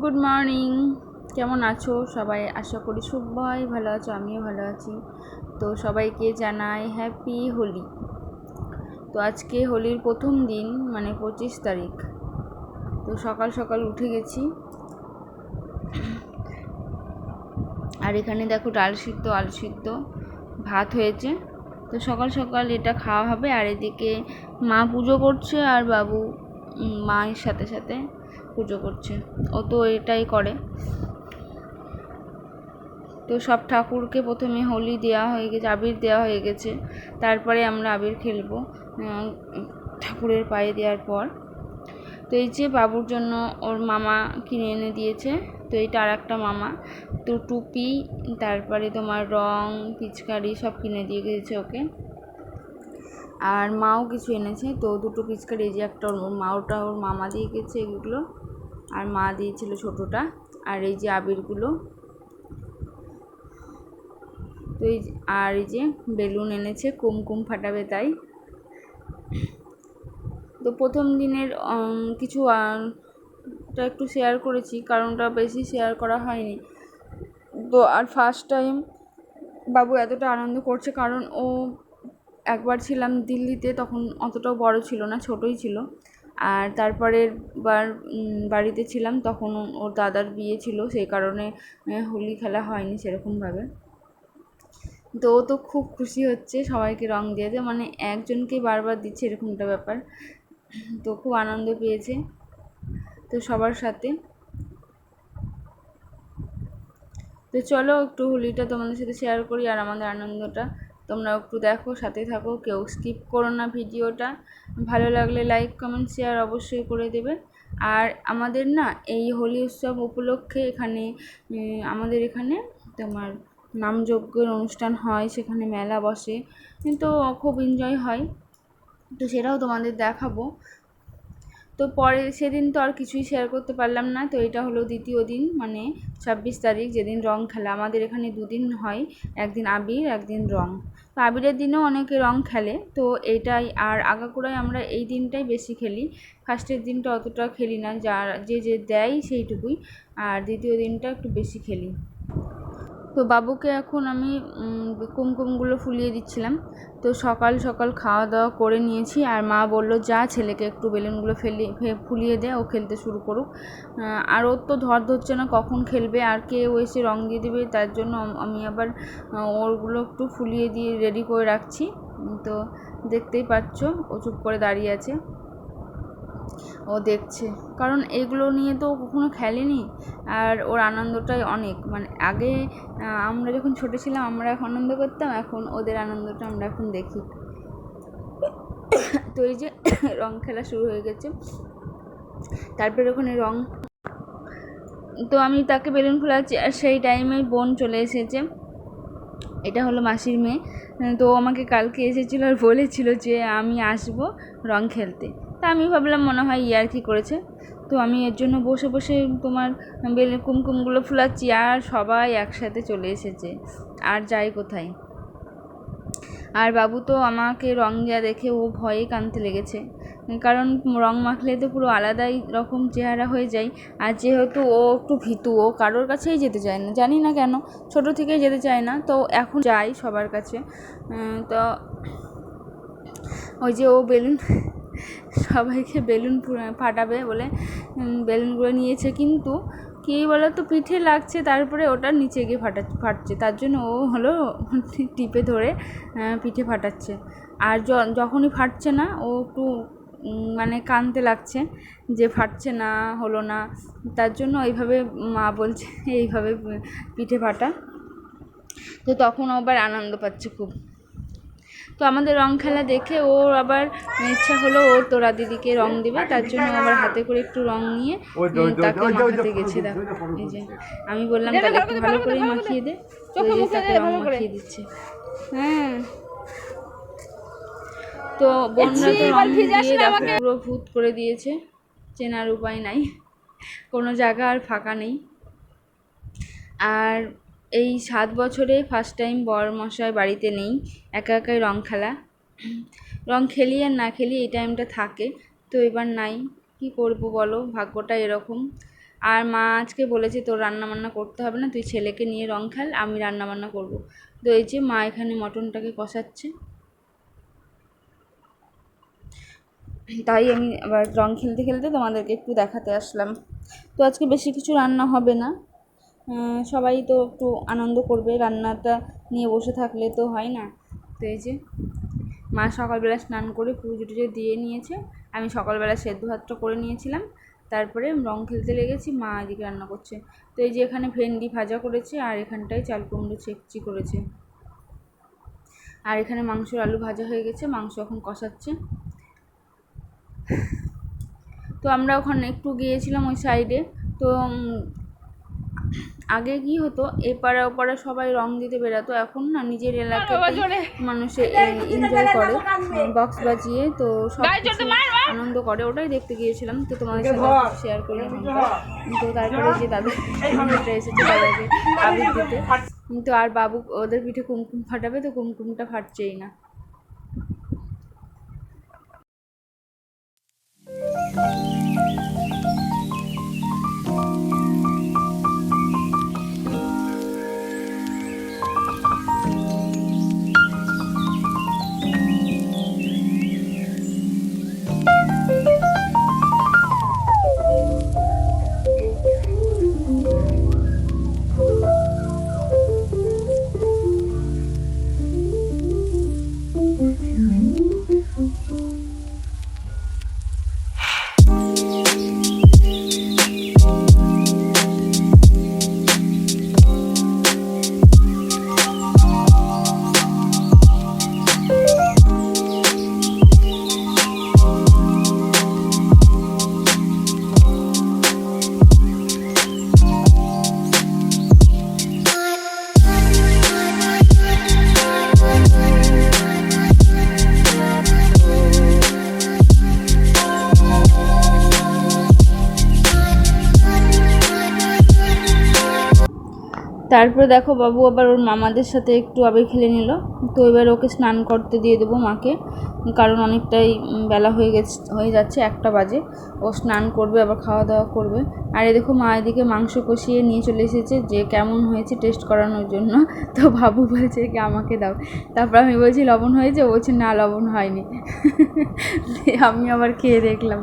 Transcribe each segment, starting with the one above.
Good morning কেমন আছো? সবাই আশা করি সবাই ভালো আছো, আমিও ভালো আছি। তো সবাইকে জানাই হ্যাপি হোলি তো আজকে হোলির প্রথম দিন মানে পঁচিশ তারিখ। তো সকাল সকাল উঠে গেছি। আর এখানে দেখো ডাল সিদ্ধ, আলু সিদ্ধ, ভাত হয়েছে। তো সকাল সকাল এটা খাওয়া হবে। আর এদিকে মা পুজো করছে আর বাবু মায়ের সাথে সাথে। পুজো করছে। ও তো এটাই করে। তো সব ঠাকুরকে প্রথমে হোলি দেওয়া হয়ে গেছে, আবির দেওয়া হয়ে গেছে। তারপরে আমরা আবির খেলব ঠাকুরের পায়ে দেওয়ার পর। তো এই যে বাবুর জন্য ওর মামা কিনে এনে দিয়েছে, তো এইটা আর একটা মামা। তো টুপি, তারপরে তোমার রং, পিচকারি সব কিনে দিয়ে গেছে ওকে। আর মাও কিছু এনেছে, তো দুটো পিচকারি, এই যে একটা ওর মা, ওটা ওর মামা দিয়ে গেছে এগুলো। আর মা দিয়েছিল ছোটোটা আর এই যে আবিরগুলো। তো এই আর এই যে বেলুন এনেছে, কুমকুম ফাটাবে তাই। তো প্রথম দিনের কিছু টা একটু শেয়ার করেছি, কারণটা বেশি শেয়ার করা হয়নি। তো আর ফার্স্ট টাইম বাবু এতটা আনন্দ করছে, কারণ ও একবার ছিলাম দিল্লিতে, তখন অতটাও বড় ছিল না, ছোটই ছিল। আর তারপরের বার বাড়িতে ছিলাম তখন ওর দাদার বিয়ে ছিল, সেই কারণে হোলি খেলা হয়নি সেরকমভাবে। তো ও তো খুব খুশি হচ্ছে, সবাইকে রং দিয়ে মানে একজনকে বারবার দিচ্ছে এরকমটা ব্যাপার। তো খুব আনন্দ পেয়েছে, তো সবার সাথে। তো চলো একটু হোলিটা তোমাদের সাথে শেয়ার করি আর আমাদের আনন্দটা। তোমরা একটু দেখো সাথে থাকো, কেউ স্কিপ করো না ভিডিওটা। ভালো লাগলে লাইক কমেন্ট শেয়ার অবশ্যই করে দেবে। আর আমাদের না এই হোলি উৎসব উপলক্ষে এখানে আমাদের এখানে তোমার নামযজ্ঞের অনুষ্ঠান হয়, সেখানে মেলা বসে। কিন্তু খুব এনজয় হয়। তো সেটাও তোমাদের দেখাবো। তো পরে সেদিন তো আর কিছুই শেয়ার করতে পারলাম না। তো এটা হলো দ্বিতীয় দিন মানে ছাব্বিশ তারিখ যেদিন রং খেলা। আমাদের এখানে দুদিন হয়, একদিন আবির, একদিন রং। তো আবিরের দিনেও অনেকে রং খেলে। তো এটাই, আর আগাগোড়ায় আমরা এই দিনটাই বেশি খেলি। ফার্স্টের দিনটা অতটা খেলি না, যার, যে যে দেয় সেইটুকুই। আর দ্বিতীয় দিনটা একটু বেশি খেলি। তো বাবুকে এখন আমি কুমকুমগুলো ফুলিয়ে দিচ্ছিলাম। তো সকাল সকাল খাওয়া দাওয়া করে নিয়েছি আর মা বলল, যা ছেলেকে একটু বেলুনগুলো ফেলি ফুলিয়ে দে, ও খেলতে শুরু করুক। আর ওর তো ধর ধরছে না কখন খেলবে, আর কে ও এসে রং দিয়ে দেবে, তার জন্য আমি আবার ওরগুলো একটু ফুলিয়ে দিয়ে রেডি করে রাখছি। তো দেখতেই পাচ্ছ, ও চুপ করে দাঁড়িয়ে আছে। ও দেখছে। কারণ এগুলো নিয়ে তো কখনো খেলেনি। আর ওর আনন্দটাই অনেক। মানে আগে আমরা যখন ছোটো ছিলাম, আমরা আনন্দ করতাম। এখন ওদের আনন্দটা আমরা এখন দেখি। তো এই যে রং খেলা শুরু হয়ে গেছে। তারপরে ওখানে রং তো আমি তাকে বেলুন ফোলাচ্ছি। আর সেই টাইমে বোন চলে এসেছে। এটা হলো মাসির মেয়ে। তো আমাকে কালকে এসেছিল আর বলেছিল যে আমি আসব রং খেলতে। তা আমি ভাবলাম মনে হয় ইয়ার্কি করেছে। তো আমি এর জন্য বসে বসে তোমার বেল কুমকুমগুলো ফুলাচ্ছি আর সবাই একসাথে চলে এসেছে। আর যাই কোথায়। আর বাবু তো আমাকে রং দেওয়া দেখে ও ভয়ে কাঁদতে লেগেছে। কারণ রং মাখলে তো পুরো আলাদাই রকম চেহারা হয়ে যায়। আর যেহেতু ও একটু ভীতু, ও কারোর কাছেই যেতে চায় না। জানি না কেন, ছোটো থেকেই যেতে চায় না। তো এখন যাই সবার কাছে। তো ওই যে ও বেলুন সবাইকে বেলুন ফাটাবে বলে বেলুনগুলো নিয়েছে। কিন্তু কী বলো তো পিঠে লাগছে, তারপরে ওটা নিচে গিয়ে ফাটা, ফাটছে। তার জন্য ও হলো টিপে ধরে পিঠে ফাটাচ্ছে। আর যখনই ফাটছে না, ও একটু মানে কানতে লাগছে যে ফাটছে না, হলো না। তার জন্য এইভাবে মা বলছে, এইভাবে পিঠে ফাটা। তো তখন আবার আনন্দ পাচ্ছে খুব। তো আমাদের রং খেলা দেখে ওর আবার ইচ্ছা হলো ও তোরা দিদিকে রং দেবে তার জন্য আবার হাতে করে একটু রং নিয়ে তাকে মাখাতে গেছে দেখো। এই যে আমি বললাম তাহলে একটু ভালো করে মাখিয়ে দে। তো এই যে তাকে রং মাখিয়ে দিচ্ছে। হ্যাঁ। তো বোনরা তো রং দিয়ে দেখো পুরো ভূত করে দিয়েছে চেনার উপায় নাই। কোনো জায়গা আর ফাঁকা নেই। আর এই সাত বছরে ফার্স্ট টাইম বর মশাই বাড়িতে নেই, একা একাই রং খেলা। রং খেলি আর না খেলি এই টাইমটা থাকে, তো এবার নাই। কি করব বলো? ভাগ্যটা এরকম। আর মা আজকে বলেছে তোর রান্নাবান্না করতে হবে না, তুই ছেলেকে নিয়ে রং খেল, আমি রান্না বান্না করব। তো এই যে মা এখানে মটনটাকে কষাচ্ছে। তাই আমি আবার রং খেলতে খেলতে তোমাদেরকে একটু দেখাতে আসলাম। তো আজকে বেশি কিছু রান্না হবে না। সবাই তো একটু আনন্দ করবে, রান্নাটা নিয়ে বসে থাকলে তো হয় না। তো এই যে, মা সকালবেলা স্নান করে পুজো টুজো দিয়ে নিয়েছে। আমি সকালবেলা সেদ্ধ ভাতটা করে নিয়েছিলাম। তারপরে রং খেলতে লেগেছি, মা এদিকে রান্না করছে। তো এই যে এখানে ভেন্ডি ভাজা করেছে, আর এখানটায় চাল কুমড়ো চেকচি করেছে। আর এখানে মাংসর আলু ভাজা হয়ে গেছে, মাংস এখন কষাচ্ছে। তো আমরা ওখানে একটু গিয়েছিলাম ওই সাইডে তো আগে কি হতো এপাড়া ওপাড়া সবাই রং দিতে বেরাতো এখন না নিজের এলাকাতে মানুষে এনজয় করে। বক্স বাজিয়ে তো সব আনন্দ করে ওটাই দেখতে গিয়েছিলাম তো তোমাদের সাথে শেয়ার করি এখানটা তো তারপরে যে দাদা এসেছে দাদাকে আবির দিতে। তো আর বাবু ওদের পিঠে কুমকুম ফাটাবে তো কুমকুমটা ফাটছেই না। তারপরে দেখো বাবু আবার ওর মামাদের সাথে একটু আবির খেলে নিল। তো এবার ওকে স্নান করতে দিয়ে দেবো মাকে, কারণ অনেকটাই বেলা হয়ে গেছে, হয়ে যাচ্ছে একটা বাজে। ও স্নান করবে, আবার খাওয়া দাওয়া করবে। আর এ দেখো মা এদিকে মাংস কষিয়ে নিয়ে চলে এসেছে, যে কেমন হয়েছে টেস্ট করানোর জন্য। তো বাবু বলছে কি, আমাকে দাও। তারপর আমি বলছি, লবণ হয়েছে? ও বলছে, না, লবণ হয়নি। আমি আবার খেয়ে দেখলাম।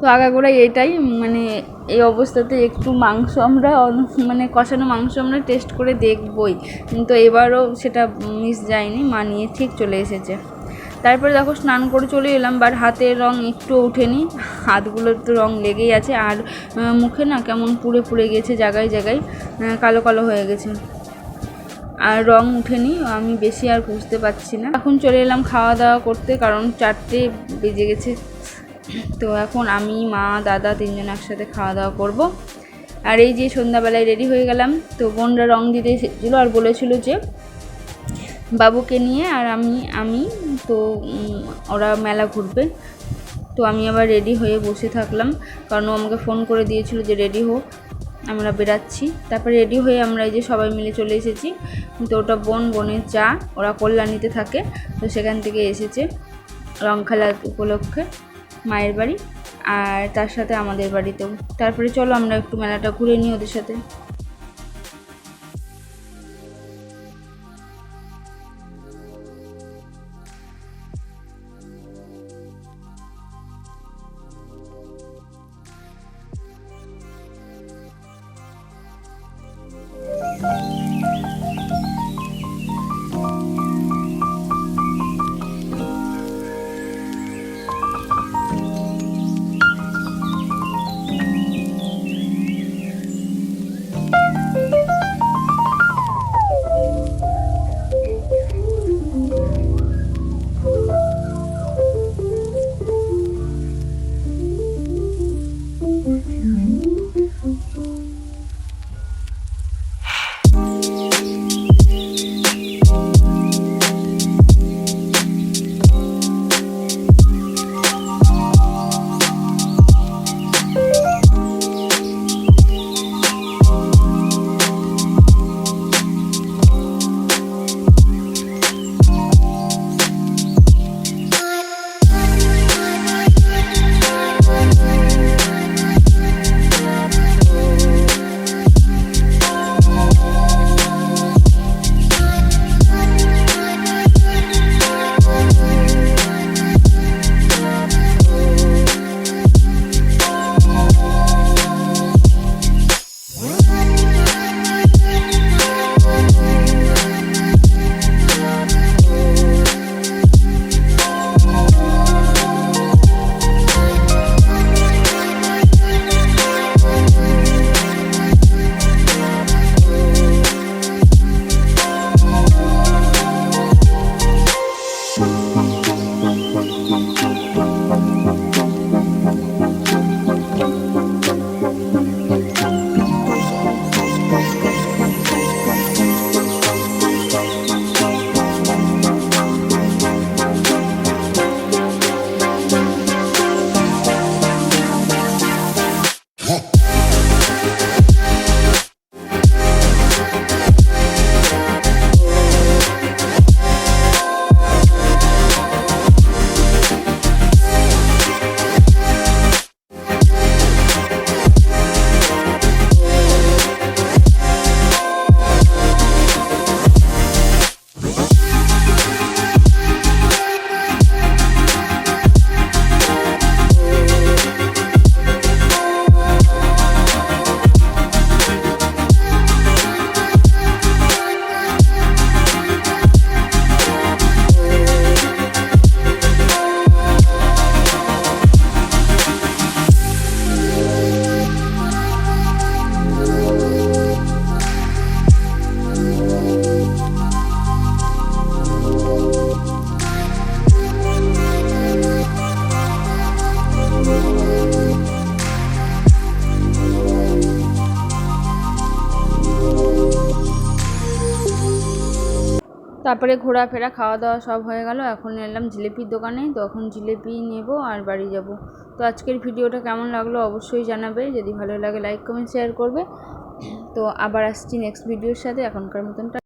তো আগাগোড়াই এটাই মানে এই অবস্থাতে একটু মাংস আমরা মানে কষানো মাংস আমরা টেস্ট করে দেখবই। কিন্তু এবারও সেটা মিস যায়নি মানিয়ে ঠিক চলে এসেছে। তারপরে দেখো স্নান করে চলে এলাম বাট হাতের রং একটু ওঠেনি। হাতগুলোর তো রং লেগেই আছে, আর মুখে না কেমন পুড়ে পুড়ে গেছে জায়গায় জায়গায় কালো কালো হয়ে গেছে। আর রং উঠেনি আমি বেশি আর বুঝতে পারছি না। এখন চলে এলাম খাওয়া দাওয়া করতে, কারণ চারটে বেজে গেছে। তো এখন আমি, মা, দাদা তিনজন একসাথে খাওয়া দাওয়া করব। আর এই যে সন্ধ্যাবেলায় রেডি হয়ে গেলাম, তো বোনরা রং দিতে এসেছিল আর বলেছিল যে, বাবুকে নিয়ে আর আমি আমি, তো ওরা মেলা ঘুরবে। তো আমি আবার রেডি হয়ে বসে থাকলাম, কারণ ও আমাকে ফোন করে দিয়েছিল যে রেডি হো আমরা বেরাচ্ছি তারপরে রেডি হয়ে আমরা এই যে সবাই মিলে চলে এসেছি। তো ওটা বোন, বোনের চা, ওরা কল্যাণীতে থাকে, তো সেখান থেকে এসেছে রং খেলা উপলক্ষে। মায়ের বাড়ি আর তার সাথে আমাদের বাড়িতেও। তারপরে চলো আমরা একটু মেলাটা ঘুরে নিই ওদের সাথে। তারপরে ঘোরাফেরা খাওয়া দাওয়া সব হয়ে গেল। এখন এলাম জিলিপির দোকানে। তো এখন জিলিপি নেব আর বাড়ি যাব। তো আজকের ভিডিওটা কেমন লাগল অবশ্যই জানাবে। যদি ভালো লাগে লাইক কমেন্ট শেয়ার করবে। তো আবার আসছি নেক্সট ভিডিওর সাথে। এখনকার মতনটা